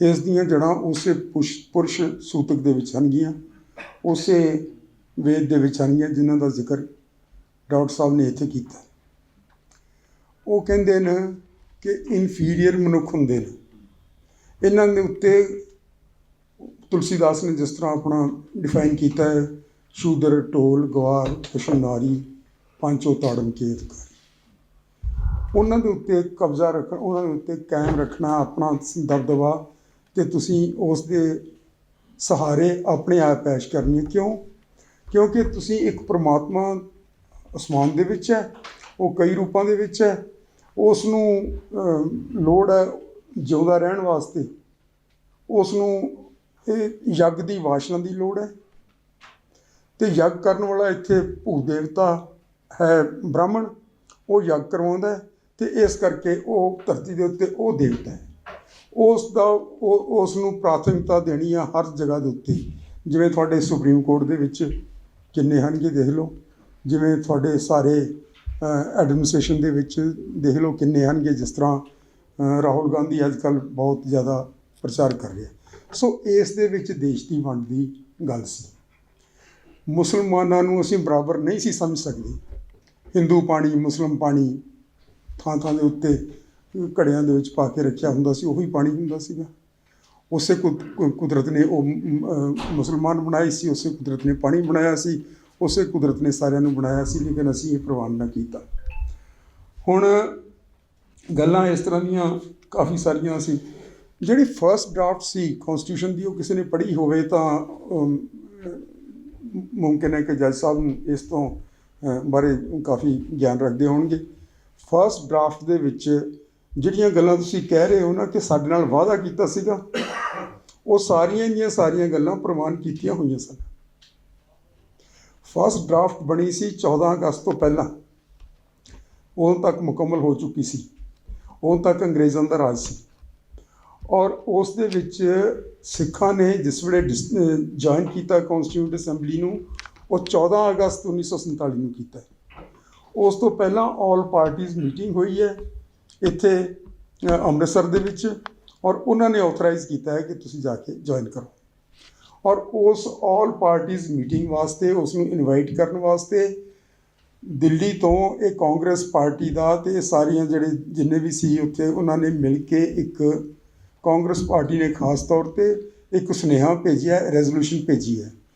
ਇਸ ਦੀਆਂ ਜੜ੍ਹਾਂ ਉਸੇ ਪੁਸ਼- ਪੁਰਸ਼ ਸੂਤਕ ਦੇ ਵਿੱਚ ਹਨਗੀਆਂ, ਉਸੇ ਵੇਦ ਦੇ ਵਿੱਚ ਹਨਗੀਆਂ ਜਿਨ੍ਹਾਂ ਦਾ ਜ਼ਿਕਰ ਡਾਕਟਰ ਸਾਹਿਬ ਨੇ ਇੱਥੇ ਕੀਤਾ। ਉਹ ਕਹਿੰਦੇ ਨੇ ਕਿ ਇਨਫੀਰੀਅਰ ਮਨੁੱਖ ਹੁੰਦੇ ਨੇ। ਇਹਨਾਂ ਦੇ ਉੱਤੇ ਤੁਲਸੀਦਾਸ ਨੇ ਜਿਸ ਤਰ੍ਹਾਂ ਆਪਣਾ ਡਿਫਾਈਨ ਕੀਤਾ ਹੈ, ਸ਼ੂਦਰ, ਢੋਲ, ਗਵਾਰ ਕਸ਼ਨਾਰੀ ਪੰਚੋ ਤਾੜਨ ਕੇ ਉਹਨਾਂ ਦੇ ਉੱਤੇ ਕਬਜ਼ਾ ਰੱਖਣਾ, ਉਹਨਾਂ ਦੇ ਉੱਤੇ ਕਾਇਮ ਰੱਖਣਾ, ਆਪਣਾ ਦਬਦਬਾ ਤੇ ਤੁਸੀਂ ਉਸ ਦੇ ਸਹਾਰੇ ਆਪਣੇ ਆਪ ਪੈਸ਼ ਕਰਨੀ ਕਿਉਂ? ਕਿਉਂਕਿ ਤੁਸੀਂ ਇੱਕ ਪ੍ਰਮਾਤਮਾ ਅਸਮਾਨ ਦੇ ਵਿੱਚ ਹੈ, ਉਹ ਕਈ ਰੂਪਾਂ ਦੇ ਵਿੱਚ ਹੈ ਉਸ ਨੂੰ ਲੋੜ ਹੈ ਜਿਉਂਦਾ ਰਹਿਣ ਵਾਸਤੇ। ਉਸ ਨੂੰ ਇਹ ਯੱਗ ਦੀ ਵਾਸ਼ਨਾ ਦੀ ਲੋੜ ਹੈ। ਤੇ ਯੱਗ ਕਰਨ ਵਾਲਾ ਇੱਥੇ ਭੂ ਦੇਵਤਾ ਹੈ ਬ੍ਰਾਹਮਣ, ਉਹ ਯੱਗ ਕਰਵਾਉਂਦਾ ਹੈ ਤੇ ਇਸ ਕਰਕੇ ਉਹ ਧਰਤੀ ਦੇ ਉੱਤੇ ਉਹ ਦੇਵਤਾ ਹੈ। ਉਸ ਦਾ ਉਹ ਉਸ ਨੂੰ ਪ੍ਰਾਥਮਿਕਤਾ ਦੇਣੀ ਆ ਹਰ ਜਗ੍ਹਾ ਦੇ ਉੱਤੇ। ਜਿਵੇਂ ਤੁਹਾਡੇ ਸੁਪਰੀਮ ਕੋਰਟ ਦੇ ਵਿੱਚ ਕਿੰਨੇ ਹਨਗੇ ਦੇਖ ਲਓ। ਜਿਵੇਂ ਤੁਹਾਡੇ ਸਾਰੇ ਐਡਮਿਨਿਸਟ੍ਰੇਸ਼ਨ ਦੇ ਵਿੱਚ ਦੇਖ ਲਓ ਕਿੰਨੇ ਹਨਗੇ ਜਿਸ ਤਰ੍ਹਾਂ ਰਾਹੁਲ ਗਾਂਧੀ ਅੱਜ ਕੱਲ੍ਹ ਬਹੁਤ ਜ਼ਿਆਦਾ ਪ੍ਰਚਾਰ ਕਰ ਰਿਹਾ। ਸੋ ਇਸ ਦੇ ਵਿੱਚ ਦੇਸ਼ ਦੀ ਵੰਡ ਦੀ ਗੱਲ ਸੀ। ਮੁਸਲਮਾਨਾਂ ਨੂੰ ਅਸੀਂ ਬਰਾਬਰ ਨਹੀਂ ਸੀ ਸਮਝ ਸਕਦੇ। ਹਿੰਦੂ ਪਾਣੀ, ਮੁਸਲਮ ਪਾਣੀ ਥਾਂ ਥਾਂ ਦੇ ਉੱਤੇ ਘੜਿਆਂ ਦੇ ਵਿੱਚ ਪਾ ਕੇ ਰੱਖਿਆ ਹੁੰਦਾ ਸੀ, ਉਹੀ ਪਾਣੀ ਹੁੰਦਾ ਸੀਗਾ। ਉਸੇ ਕੁ- ਕੁਦਰਤ ਨੇ ਉਹ ਮੁਸਲਮਾਨ ਬਣਾਏ ਸੀ, ਉਸੇ ਕੁਦਰਤ ਨੇ ਪਾਣੀ ਬਣਾਇਆ ਸੀ, ਉਸੇ ਕੁਦਰਤ ਨੇ ਸਾਰਿਆਂ ਨੂੰ ਬਣਾਇਆ ਸੀ, ਲੇਕਿਨ ਅਸੀਂ ਇਹ ਪ੍ਰਵਾਨ ਨਾ ਕੀਤਾ। ਹੁਣ ਗੱਲਾਂ ਇਸ ਤਰ੍ਹਾਂ ਦੀਆਂ ਕਾਫੀ ਸਾਰੀਆਂ ਸੀ। ਜਿਹੜੀ ਫਰਸਟ ਡਰਾਫਟ ਸੀ ਕਨਸਟੀਟਿਊਸ਼ਨ ਦੀ, ਉਹ ਕਿਸੇ ਨੇ ਪੜ੍ਹੀ ਹੋਵੇ ਤਾਂ ਮੁਮਕਿਨ ਹੈ ਕਿ ਜੱਜ ਸਾਹਿਬ ਨੂੰ ਇਸ ਤੋਂ ਬਾਰੇ ਕਾਫੀ ਗਿਆਨ ਰੱਖਦੇ ਹੋਣਗੇ। ਫਰਸਟ ਡਰਾਫਟ ਦੇ ਵਿੱਚ ਜਿਹੜੀਆਂ ਗੱਲਾਂ ਤੁਸੀਂ ਕਹਿ ਰਹੇ ਹੋ ਨਾ ਕਿ ਸਾਡੇ ਨਾਲ ਵਾਅਦਾ ਕੀਤਾ ਸੀਗਾ, ਉਹ ਸਾਰੀਆਂ ਦੀਆਂ ਸਾਰੀਆਂ ਗੱਲਾਂ ਪ੍ਰਵਾਨ ਕੀਤੀਆਂ ਹੋਈਆਂ ਸਨ। ਫਸਟ ਡਰਾਫਟ ਬਣੀ ਸੀ 14 ਅਗਸਤ ਤੋਂ ਪਹਿਲਾਂ। ਉਦੋਂ ਤੱਕ ਮੁਕੰਮਲ ਹੋ ਚੁੱਕੀ ਸੀ। ਉਦੋਂ ਤੱਕ ਅੰਗਰੇਜ਼ਾਂ ਦਾ ਰਾਜ ਸੀ। ਔਰ ਉਸ ਦੇ ਵਿੱਚ ਸਿੱਖਾਂ ਨੇ ਜਿਸ ਵੇਲੇ ਜੁਆਇਨ ਕੀਤਾ ਕਨਸਟੀਟਿਊਟ ਅਸੈਂਬਲੀ ਨੂੰ, ਉਹ 14 ਅਗਸਤ 1947 ਨੂੰ ਕੀਤਾ ਉਸ ਤੋਂ ਪਹਿਲਾਂ ਆਲ ਪਾਰਟੀਆਂ ਮੀਟਿੰਗ ਹੋਈ ਹੈ। ਇੱਥੇ ਅੰਮ੍ਰਿਤਸਰ ਦੇ ਵਿੱਚ ਔਰ ਉਹਨਾਂ ਨੇ ਆਥੋਰਾਈਜ਼ ਕੀਤਾ ਹੈ ਕਿ ਤੁਸੀਂ ਜਾ ਕੇ ਜੁਆਇਨ ਕਰੋ। ਔਰ ਉਸ ਆਲ ਪਾਰਟੀਆਂ ਮੀਟਿੰਗ ਵਾਸਤੇ, ਉਸ ਨੂੰ ਇਨਵਾਈਟ ਕਰਨ ਵਾਸਤੇ ਦਿੱਲੀ ਤੋਂ ਇਹ ਕਾਂਗਰਸ ਪਾਰਟੀ ਦਾ ਤੇ ਇਹ ਸਾਰੀਆਂ ਜਿਹੜੇ, ਜਿੰਨੇ ਵੀ ਸੀ ਉੱਥੇ, ਉਹਨਾਂ ਨੇ ਮਿਲ ਕੇ ਇੱਕ ਕਾਂਗਰਸ ਪਾਰਟੀ ਨੇ ਖਾਸ ਤੌਰ ਤੇ ਇੱਕ ਸੁਨੇਹਾ ਭੇਜਿਆ ਰੈਜ਼ੋਲੂਸ਼ਨ ਭੇਜੀ ਹੈ।